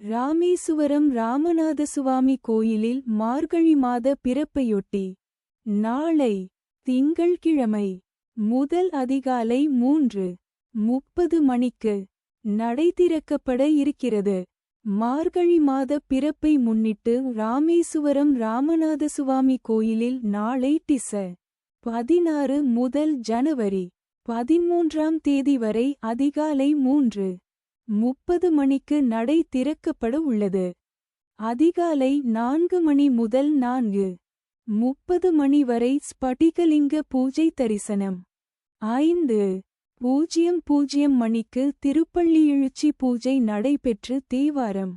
ராமேசுவரம் ராமநாத சுவாமி கோயிலில் மார்கழி மாத பிறப்பையொட்டி நாளை திங்கள்கிழமை முதல் அதிகாலை மூன்று முப்பது மணிக்கு நடை திறக்கப்பட இருக்கிறது. மார்கழி மாத பிறப்பை முன்னிட்டு ராமேசுவரம் ராமநாத சுவாமி கோயிலில் நாளை டிச பதினாறு முதல் ஜனவரி பதிமூன்றாம் தேதி வரை அதிகாலை மூன்று முப்பது மணிக்கு நடை திறக்கப்பட உள்ளது. அதிகாலை நான்கு மணி முதல் நான்கு. முப்பது மணி வரை ஸ்படிகலிங்க பூஜை தரிசனம். ஐந்து. பூஜ்யம் பூஜ்யம் மணிக்கு திருப்பள்ளி எழுச்சி பூஜை நடைபெற்று தேவாரம்.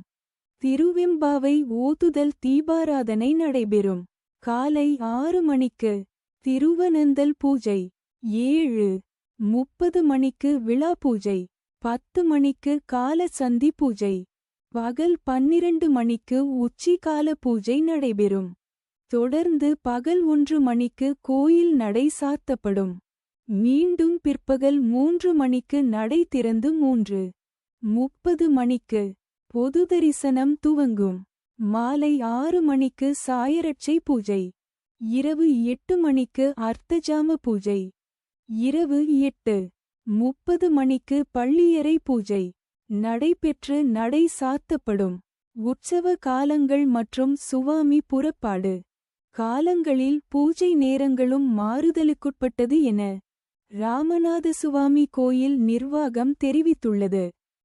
திருவெம்பாவை ஓதுதல் தீபாராதனை நடைபெறும். காலை ஆறு மணிக்கு திருவனந்தல் பூஜை. ஏழு. முப்பது மணிக்கு விழா பூஜை. பத்து மணிக்கு கால சந்தி பூஜை. பகல் பன்னிரண்டு மணிக்கு உச்சிகால பூஜை நடைபெறும். தொடர்ந்து பகல் ஒன்று மணிக்கு கோயில் நடை சாத்தப்படும். மீண்டும் பிற்பகல் மூன்று மணிக்கு நடை திறந்து மூன்று. முப்பது மணிக்கு பொது தரிசனம் துவங்கும். மாலை ஆறு மணிக்கு சாயரட்சை பூஜை. இரவு எட்டு மணிக்கு அர்த்தஜாம பூஜை. இரவு எட்டு முப்பது மணிக்கு பள்ளியறை பூஜை. நடைபெற்று நடை சாத்தப்படும். உற்சவ காலங்கள் மற்றும் சுவாமி புறப்பாடு. காலங்களில் பூஜை நேரங்களும் மாறுதலுக்குட்பட்டது என ராமநாத சுவாமி கோயில் நிர்வாகம் தெரிவித்துள்ளது.